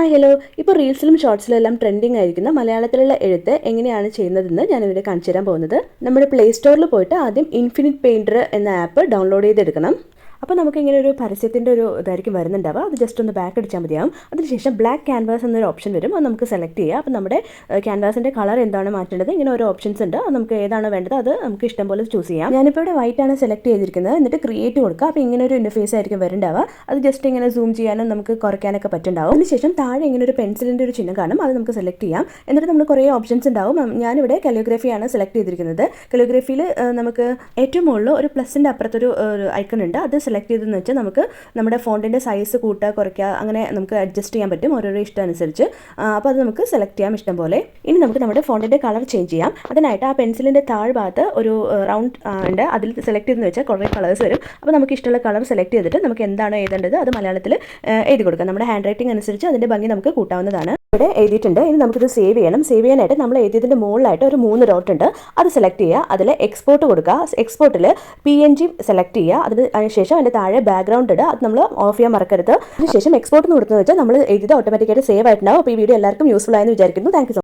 Hi hello ഇപ്പോൾ റീൽസിലും ഷോർട്സിലും എല്ലാം trending ആയിരിക്കുന്ന മലയാളത്തിലുള്ള എഴുത്ത് എങ്ങനെയാണ് ചെയ്യുന്നതെന്ന് ഞാനിവിടെ കാണിച്ചു തരാൻ പോകുന്നത്. നമ്മുടെ പ്ലേ സ്റ്റോറിൽ പോയിട്ട് ആദ്യം ഇൻഫിനിറ്റ് പെയിന്റർ എന്ന ആപ്പ് ഡൗൺലോഡ് ചെയ്തെടുക്കണം. അപ്പോൾ നമുക്ക് ഇങ്ങനെ ഒരു പരസ്യത്തിന്റെ ഒരു ഇതായിരിക്കും വരുന്നുണ്ടാവുക. അത് ജസ്റ്റ് ഒന്ന് ബാക്ക് അടിച്ചാൽ മതിയാവും. അതിനുശേഷം ബ്ലാക്ക് ക്യാൻവാസ് എന്നൊരു ഓപ്ഷൻ വരും. അത് നമുക്ക് സെലക്ട് ചെയ്യാം. അപ്പോൾ നമ്മുടെ ക്യാൻവാസിന്റെ കളർ എന്താണ് മാറ്റേണ്ടത്? ഇങ്ങനെ ഓരോ ഓപ്ഷൻസ് ഉണ്ട്. അത് നമുക്ക് ഏതാണ് വേണ്ടത്? അത് നമുക്ക് ഇഷ്ടം പോലെ ചൂസ് ചെയ്യാം. ഞാനിപ്പോൾ ഇവിടെ വൈറ്റ് ആണ് സെലക്ട് ചെയ്തിരിക്കുന്നത്. എന്നിട്ട് ക്രിയേറ്റ് കൊടുക്കുക. അപ്പോൾ ഇങ്ങനെ ഒരു ഇന്റർഫേസ് ആയിരിക്കും വരുന്നുണ്ടാവുക. അത് ജസ്റ്റ് ഇങ്ങനെ സൂം ചെയ്യാനും നമുക്ക് കുറയ്ക്കാനൊക്കെ പറ്റുണ്ടാവും അതിനുശേഷം താഴെ ഇങ്ങനെ ഒരു പെൻസിലിന്റെ ഒരു ചിഹ്നം കാണും. അത് നമുക്ക് സെലക്ട് ചെയ്യാം. എന്നിട്ട് നമ്മൾ കുറേ ഓപ്ഷൻസ് ഉണ്ടാവും. ഞാനിവിടെ കലിയോഗ്രഫിയാണ് സെലക്ട് ചെയ്തിരിക്കുന്നത്. കലിയോഗ്രഫിയിൽ നമുക്ക് ഏറ്റവും മുകളിൽ ഒരു പ്ലസിന്റെ അപ്പുറത്തൊരു ഐക്കൺ ഉണ്ട്. അത് സെലക്ട് ചെയ്തെന്ന് വെച്ചാൽ നമുക്ക് നമ്മുടെ ഫോണ്ടിന്റെ സൈസ് കൂട്ടുക കുറയ്ക്കുക അങ്ങനെ നമുക്ക് അഡ്ജസ്റ്റ് ചെയ്യാൻ പറ്റും ഓരോരോ ഇഷ്ടം അനുസരിച്ച് അപ്പോൾ അത് നമുക്ക് സെലക്ട് ചെയ്യാം ഇഷ്ടം പോലെ ഇനി നമുക്ക് നമ്മുടെ ഫോണ്ടിന്റെ കളർ ചേഞ്ച് ചെയ്യാം. അതിനായിട്ട് ആ പെൻസിലിന്റെ താഴ്ഭാഗത്ത് ഒരു റൗണ്ട് ഉണ്ട്. അതിൽ സെലക്ട് ചെയ്തെന്ന് വെച്ചാൽ കുറേ കളേഴ്സ് വരും. അപ്പോൾ നമുക്ക് ഇഷ്ടമുള്ള കളർ സെലക്ട് ചെയ്തിട്ട് നമുക്ക് എന്താണോ എഴുതേണ്ടത് അത് മലയാളത്തിൽ എഴുതി കൊടുക്കാം. നമ്മുടെ ഹാൻഡ് റൈറ്റിംഗ് അനുസരിച്ച് അതിന്റെ ഭംഗി നമുക്ക് കൂട്ടാവുന്നതാണ്. ഇവിടെ എഴുതിയിട്ടുണ്ട്. ഇനി നമുക്കിത് സേവ് ചെയ്യണം. സേവ് ചെയ്യാനായിട്ട് നമ്മൾ എഴുതിയതിന്റെ മുകളിലായിട്ട് ഒരു മൂന്ന് ഡോട്ട് ഉണ്ട്. അത് സെലക്ട് ചെയ്യുക. അതിൽ എക്സ്പോർട്ട് കൊടുക്കുക. എക്സ്പോർട്ടിൽ പി എൻ ജി സെലക്ട് ചെയ്യുക. അതിന് അതിനുശേഷം അതിന്റെ താഴെ ബാക്ക്ഗ്രൗണ്ട് ഇടുക. അത് നമ്മൾ ഓഫ് ചെയ്യാൻ മറക്കരുത്. അതിനുശേഷം എക്സ്പോർട്ട് എന്ന് കൊടുക്കുന്നത് വെച്ചാൽ നമ്മൾ എഴുതിയത് ഓട്ടോമാറ്റിക്കായിട്ട് സേവ് ആയിട്ടുണ്ടാവും. അപ്പോൾ ഈ വീഡിയോ എല്ലാവർക്കും യൂസ്ഫുൾ ആയെന്ന് വിചാരിക്കുന്നു. താങ്ക്